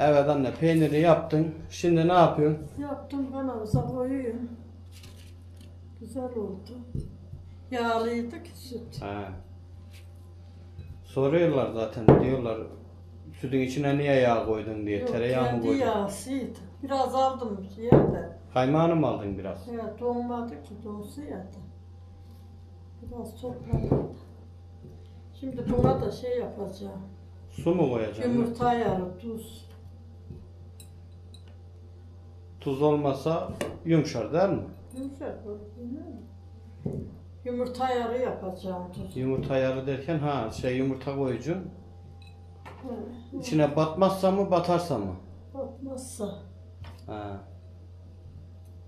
Evet anne peyniri yaptın. Şimdi ne yapıyorsun? Yaptım kanalıza koyuyorum. Güzel oldu. Yağlıydı ki süt. He. Soruyorlar zaten diyorlar sütün içine niye yağ koydun diye. Yok, Tereyağı mı kendi koydun? yağsıydı. Biraz aldım yerde. Kaymağını mı aldın biraz? Ya donmadı ki donsu da. Biraz topladım. Şimdi buna da şey yapacağım. Su mu koyacaksın? Yumurta yarı tuz. Tuz olmasa yumuşar değil mi? Yumuşak? Yumurta yarı yapacağım tuz. Yumurta yarı derken ha şey yumurta. Hı. İçine batmazsa mı batarsa mı? Batmazsa. Ha.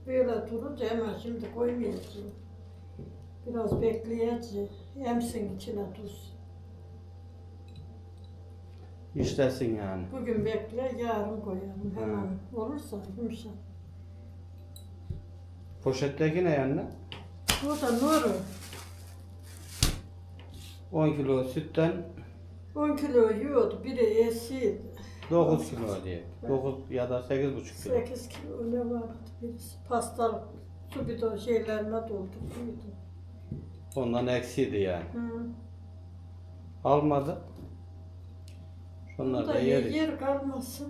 Böyle durunca hemen şimdi koymayacağım. Biraz bekleyeceğim. Emsin içine tuz. İşlesin yani. Bugün bekle, yarın koyarım. Hemen olursa yumuşak. Poşetteki ne anne? Bu da nuru. 10 kilo sütten 10 kilo yiyordu. Biri esiydi. 9 kilo diye. 9 ya da 8,5 kilo. 8 kilo ne vardı birisi. Pastalık su bidon şeylerine doldurduydu. Ondan eksiydi yani. Hı. Almadı. Onlar da da yer, yer kalmasın.